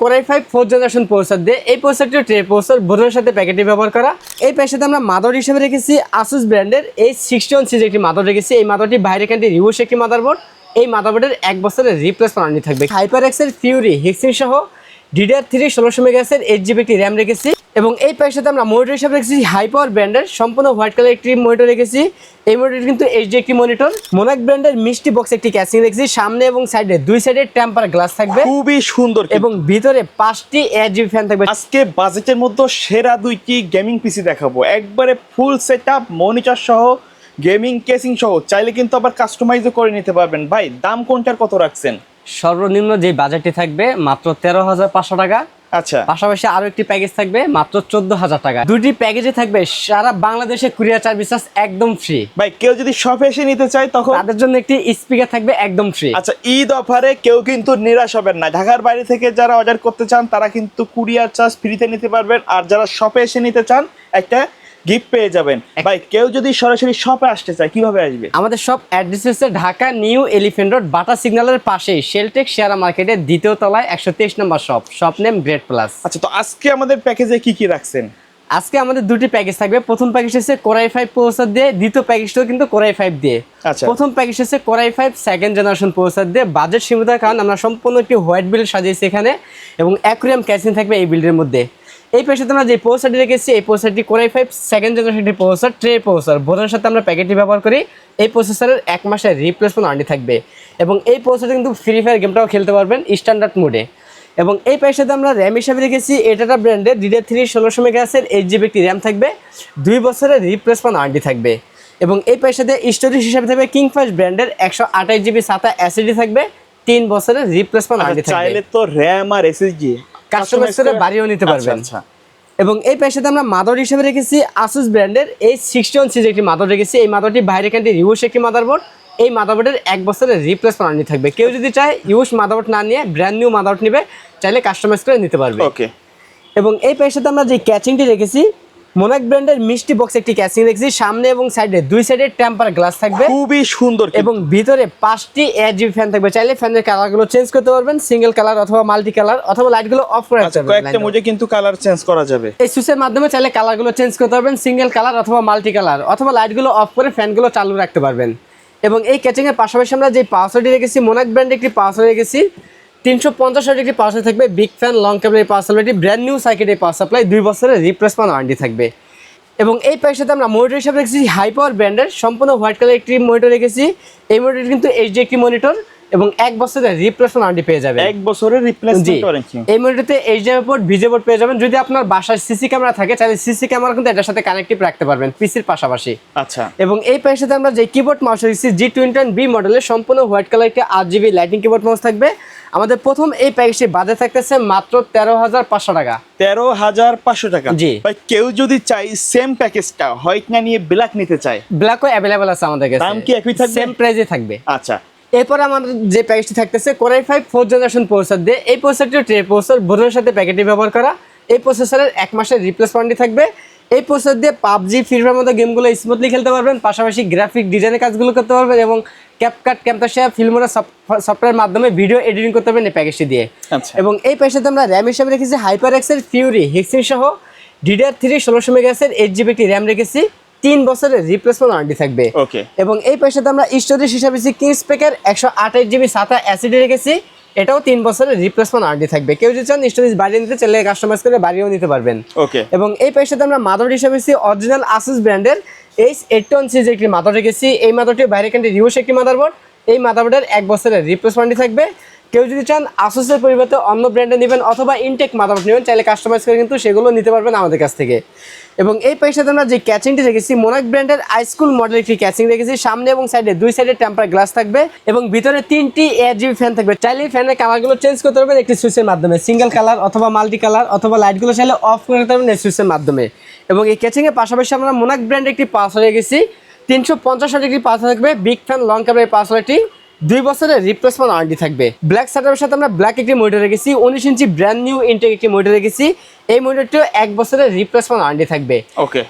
Core i five four generation processor দিয়ে এই প্রসেসরটি tray processor বোর্ডের সাথে প্যাকেটে ব্যবহার করা। এই প্যাকেটে আমরা মাদার হিসেবে রেখেছি আসুস ব্র্যান্ডের এই সিক্সটি ওয়ান সিজ একটি মাদার রেখেছি। এই মাদারটি বাইরে কান্টি রিউস একটি মাদার বোর্ড। এই মাদার বোর্ডের এক বছরের রিপ্লেস আনি থাকবে। হাইপার এক্সের ফিউরি হিক্সিং সহ ডিডিআর থ্রি ষোলোশো মেগাসের এইট জিবি একটি র্যাম রেখেছি। এবং এই প্যাকের সাথে আমরা মনিটর হিসাবে রেখেছি হাই পাওয়ার ব্র্যান্ডের সম্পূর্ণ হোয়াইট কালার একটি মনিটর রেখেছি। এই মনিটর কিন্তু এইচডি একটি মনিটর মোনাক ব্র্যান্ডের মিষ্টি বক্স একটি ক্যাসিং রেখেছি। সামনে এবং সাইডে দুই সাইডে টেম্পার গ্লাস থাকবে। খুবই সুন্দর এবং ভিতরে পাঁচটি এইট জিবি ফ্যান থাকবে। আজকে বাজেটের মধ্যে সেরা দুইটি গেমিং পিসি দেখাবো। একবারে ফুল সেট আপ মনিটর সহ গেমিং কেসিং সহ। চাইলে কিন্তু আবার কাস্টমাইজও করে নিতে পারবেন। ভাই দাম কোনটার কত রাখছেন? সর্বনিম্ন যে বাজেটটি থাকবে মাত্র তেরো হাজার পাঁচশো টাকা। আচ্ছা। পাশাপাশি আরও একটি প্যাকেজ থাকবে মাত্র চোদ্দ হাজার টাকা। দুটি প্যাকেজে থাকবে সারা বাংলাদেশে কুরিয়ার সার্ভিস একদম ফ্রি ভাই কেউ যদি শপে এসে নিতে চায় তখন তাদের জন্য একটি স্পিকার থাকবে একদম ফ্রি আচ্ছা ঈদ অফারে কেউ কিন্তু নিরাশ হবেন না। ঢাকার বাইরে থেকে যারা অর্ডার করতে চান তারা কিন্তু কুরিয়ার চার্জ ফ্রিতে নিতে পারবেন। আর যারা শপে এসে নিতে চান একটা গিফট পেয়ে যাবেন। ভাই কেউ যদি সরাসরি শপে আসতে চায় কীভাবে আসবে? আমাদের সব অ্যাড্রেস হচ্ছে Dhaka new elephant road Bata সিগন্যালের পাশেই শেলটেক শেয়ারা মার্কেটের দ্বিতীয় তলায় একশো তেইশ নম্বর shop shop name great plus আচ্ছা তো আজকে আমাদের প্যাকেজে কি কি রাখছেন? আজকে আমাদের দুটি প্যাকেজ থাকবে। প্রথম প্যাকেজ হচ্ছে কোরাই ফাইভ প্রসেসর দিয়ে দ্বিতীয় প্যাকেজটাও কিন্তু কোরাই ফাইভ দিয়ে। আচ্ছা। প্রথম প্যাকেজ হচ্ছে core i five second generation processor দিয়ে বাজেট সীমিতার কারণ আমরা সম্পূর্ণ একটি হোয়াইট বিল্ড সাজিয়েছি এখানে এবং অ্যাকুরিয়াম ক্যাসিং থাকবে এই বিল্ডের মধ্যে। এই পেশাতে আমরা যে প্রসেসরটি রেখেছি এই প্রসেসরটি core i five second generation একটি প্রসেসর ট্রে প্রসেসর বোর্ডের সাথে আমরা প্যাকেটটি ব্যবহার করি। এই প্রসেসরের এক মাসের রিপ্লেসমেন্ট আর্নি থাকবে। এবং এই প্রসেসরে কিন্তু ফ্রি ফায়ার গেমটাও খেলতে পারবেন স্ট্যান্ডার্ড মোডে এবং এই প্যাকের আমরা র্যাম হিসাবে রেখেছি এটাটা ব্র্যান্ডের ডিডে থ্রি ষোলোশো মেগাসের এইট জিবি একটি র্যাম থাকবে। দুই বছরের রিপ্লেসমেন্ট ওয়ারেন্টি থাকবে। এবং এই প্যাকের স্টোরেজ হিসাবে থাকবে কিং কিংফাস ব্র্যান্ডের একশো আঠাশ জিবি সাতা অ্যাসিডি থাকবে। তিন বছরের রিপ্লেসমেন্ট ওয়ারেন্টি থাকবে। চাইলে তো র্যাম আর এসএসডি কাস্টমাইজ করে বাড়িয়েও নিতে পারবেন। আচ্ছা। এবং এই পেশাতে আমরা মাদর হিসেবে রেখেছি আসুস ব্র্যান্ডের এই সিক্সটি ওয়ান সিজ একটি মাদর রেখেছি। এই মাদরটি বাইরে কান্ট্রি ইউস একটি মাদার বোর্ড এই মাদারবোর্ডের এক বছরের রিপ্লেস করানি থাকবে। কেউ যদি চায় ইউস মাদারবোর্ড না নিয়ে ব্র্যান্ড নিউ মাদারবোর্ড নেবে চাইলে কাস্টমাইজ করে নিতে পারবে। ওকে এবং এই পেশাতে আমরা যে ক্যাচিংটি রেখেছি মোনাক ব্র্যান্ডের মিষ্টি বক্স একটি ক্যাচিং রেখেছি সামনে এবং সাইডে দুই সাইডে টেম্পার গ্লাস থাকবে। খুবই সুন্দর এবং ভিতরে পাঁচটি জিবি ফ্যান থাকবে। চাইলে ফ্যানের কালারগুলো চেঞ্জ করতে পারবেন। সিঙ্গেল কালার অথবা মাল্টি কালার অথবা লাইটগুলো অফ করা আচ্ছা কয়েকটা মোজে কিন্তু কালার চেঞ্জ করা যাবে। এই সুইচের মাধ্যমে চাইলে কালারগুলো চেঞ্জ করতে পারবেন। সিঙ্গেল কালার অথবা মাল্টি কালার অথবা লাইটগুলো অফ করে ফ্যানগুলো চালু রাখতে পারবেন। এবং এই ক্যাচিংয়ের পাশাপাশি আমরা যে পাওয়ারটি রেখেছি মোনাক ব্র্যান্ডের একটি পাওয়ার রেখেছি। তিনশো পঞ্চাশ ডিগ্রি পাওয়ার থাকবে বিগ ফ্যান লং কেবল এই পাওয়ার সাপ্লাইটি ব্র্যান্ড নিউ এই পাওয়ার সাপ্লাই দুই বছরের রিপ্লেসমেন্ট ওয়ারেন্টি থাকবে। এবং এই প্যাকের সাথে আমরা মনিটর হিসাবে রেখেছি হাই পাওয়ার ব্র্যান্ডের সম্পূর্ণ হোয়াইট কালার একটি মনিটর রেখেছি। এই মনিটর কিন্তু এইচডি একটি মনিটর এবং এক বছরের রিপ্লেসমেন্ট ওয়ারেন্টি পেয়ে যাবে এক বছরের রিপ্লেসমেন্ট ওয়ারেন্টি এই মনিটরতে এইচডিএমআই পোর্ট ভিজে পোর্ট পেয়ে যাবেন। যদি আপনার বাসায় সিসি ক্যামেরা থাকে তাহলে সিসি ক্যামেরা কিন্তু এটার সাথে কানেক্টিভ রাখতে পারবেন পিসির পাশাপাশি। আচ্ছা। এবং এই প্যাকের সাথে আমরা যে কিবোর্ড মাউস রেখেছি জি টোয়েন্টি বি মডেলের সম্পূর্ণ হোয়াইট কালার একটি আট জিবি লাইটিং কিবোর্ড মাউস থাকবে। আমাদের প্রথম এই প্যাকেজটি বাজে থাকতেছে মাত্র তেরো হাজার পাঁচশো টাকা। তেরো হাজার পাঁচশো টাকা। জি। ভাই কেউ যদি চাই সেম প্যাকেজটা হোয়াইট না নিয়ে ব্ল্যাক নিতে চায় ব্ল্যাকও অ্যাভেলেবেল আছে আমাদের কাছে। দাম কি একই থাকবে? সেম প্রাইসে থাকবে। আচ্ছা। এরপর আমাদের যে প্যাকেজটি থাকতেছে core i five four generation processor দিয়ে এই প্রসেসরটি ট্রে প্রসেসর বোর্ডের সাথে প্যাকেটে ব্যবহার করা। এই প্রসেসরের এক মাসের রিপ্লেস ওয়ারেন্টি থাকবে। এই প্রসেসর দিয়ে পাবজি ফ্রি ফায়ার মতো গেমগুলো স্মুথলি খেলতে পারবেন পাশাপাশি গ্রাফিক ডিজাইনের কাজগুলো করতে পারবেন এবং ক্যাপকাট ক্যাম্পাসিয়া ফিল্মোনা সফটওয়্যার মাধ্যমে ভিডিও এডিটিং করতে পারবেন এই প্যাকেজটি দিয়ে। আচ্ছা। এবং এই প্যাকেজটাতে আমরা র্যাম হিসাবে রেখেছি হাইপার এক্সের ফিউরি হিক্সিং সহ ডিডিআর থ্রি ষোলোশো মেগাসের এইট জিবি একটি র্যাম রেখেছি। তিন বছরের রিপ্লেসমেন্ট ওয়ারেন্টি থাকবে। ওকে এবং এই পয়সাতে আমরা স্টোরেজ হিসাবে কিংস প্যাকের একশো আঠাশ জিবি সাতা অ্যাসিডে রেখেছি এটাও তিন বছরের রিপ্লেসমেন্ট ওয়ারেন্টি থাকবে। কেউ যদি চান স্টোরেজ বাড়িয়ে নিতে চাইলে কাস্টমাইজ করে বাড়িয়েও নিতে পারবেন। ওকে এবং এই পয়সাতে আমরা মাদার হিসাবে অরিজিনাল আসুস ব্র্যান্ডের এইচ এইট ওয়ান সিজ একটি মাদার রেখেছি। এই মাদারটি বাইরে কান্ট্রি রিউস একটি মাদারবোর্ড এই মাদারবোর্ডের এক বছরের রিপ্লেস ওয়ারেন্টি থাকবে। কেউ যদি চান আসুসের পরিবর্তে অন্য ব্র্যান্ডে নেবেন অথবা ইনটেক মাদারবোর্ড নেবেন, চাইলে কাস্টমাইজ করে কিন্তু সেগুলো নিতে পারবেন আমাদের কাছ থেকে। এবং এই পয়সাতে আমরা যে ক্যাচিংটি রেখেছি মোনাক ব্র্যান্ডের আইস্কুল মডেল একটি ক্যাচিং রেখেছি সামনে এবং সাইডে দুই সাইডে টেম্পার গ্লাস থাকবে এবং ভিতরে তিনটি এয়ার জিবি ফ্যান থাকবে। চাইলে ফ্যানের কালারগুলো চেঞ্জ করতে পারবেন একটি সুইচের মাধ্যমে। সিঙ্গেল কালার অথবা মাল্টি কালার অথবা লাইটগুলো চাইলে অফ করে দিতে পারবেন এই সুইচের মাধ্যমে। এবং এই ক্যাচিংয়ের পাশাপাশি আমরা মোনাক ব্র্যান্ডের একটি পাস হয়ে রেখেছি। তিনশো পঞ্চাশ ডিগ্রি পাসওয়ার্ড থাকবে? বিগ ফ্যান লং ক্যামের পাসওয়ার্ডটি দুই বছরের রিপ্লেসমেন্ট ওয়ারেন্টি থাকবে। ব্ল্যাক সেটআপের সাথে আমরা ব্ল্যাক একটি মনিটর রেখেছি, উনিশ ইঞ্চি ব্র্যান্ড নিউ ইনটেক একটি মনিটর রেখেছি। এই মনিটরটিও এক বছরের রিপ্লেসমেন্ট ওয়ারেন্টি থাকবে। ওকে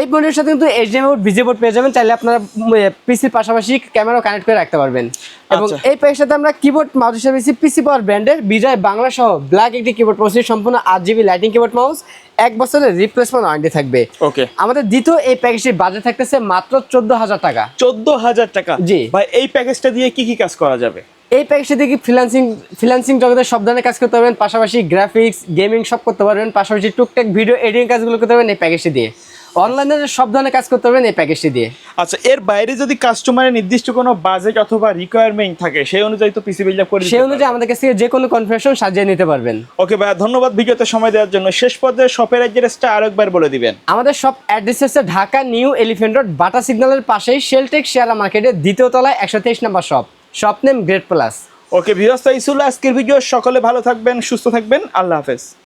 এই বোর্ডের সাথে কিন্তু এইচডিএমআই বোর্ড ভিজি বোর্ড পেয়ে যাবেন। চাইলে আপনারা পিসির পাশাপাশি ক্যামেরা কানেক্ট করে রাখতে পারবেন। এবং আচ্ছা। এই প্যাকের সাথে আমরা কিবোর্ড মাউস হিসেবে পিসি পাওয়ার ব্র্যান্ডের বিজয় বাংলা সহ ব্ল্যাক একটি কিবোর্ড পড়ছি সম্পূর্ণ আট জিবি লাইটিং কিবোর্ড মাউস এক বছরের রিপ্লেসমেন্ট ওয়ারেন্টি থাকবে। ওকে আমাদের দ্বিতীয় এই প্যাকেজটির বাজেট থাকতেছে মাত্র চোদ্দ হাজার টাকা। চোদ্দ হাজার টাকা? জি। ভাই এই প্যাকেজটা দিয়ে কি কি কাজ করা যাবে? এই প্যাকেজটি দিয়ে ফ্রিল্যান্সিং ফ্রিল্যান্সিং জগতে সব ধরনের কাজ করতে পারবেন। পাশাপাশি গ্রাফিক্স গেমিং সব করতে পারবেন। পাশাপাশি টুকটাক ভিডিও এডিটিং কাজগুলো করতে পারবেন এই প্যাকেজটি দিয়ে। অনলাইনে সব ধরনের কাজ করতে পারবেন এই প্যাকেজটি দিয়ে। আচ্ছা এর বাইরে যদি কাস্টমারের নির্দিষ্ট কোনো বাজেট অথবা রিকোয়ারমেন্ট থাকে সেই অনুযায়ী তো পিসি বিল্ড আপ করে সেই অনুযায়ী আমাদের কাছ থেকে যে কোনো কনফারেশন সাজিয়ে নিতে পারবেন। ওকে ভাইয়া ধন্যবাদ ভিডিওতে সময় দেওয়ার জন্য। শেষ পর্যায়ে শপের অ্যাড্রেসটা আরেকবার বলে দিবেন। আমাদের সব অ্যাড্রেস হচ্ছে Dhaka new elephant road Bata সিগন্যালের পাশেই শেলটেক শেয়ার মার্কেটের দ্বিতীয় তলায় একশো তেইশ নম্বর shop shop name great plus okay viewers ছিল আজকের ভিডিও সকলে ভালো থাকবেন সুস্থ থাকবেন। আল্লাহ হাফেজ।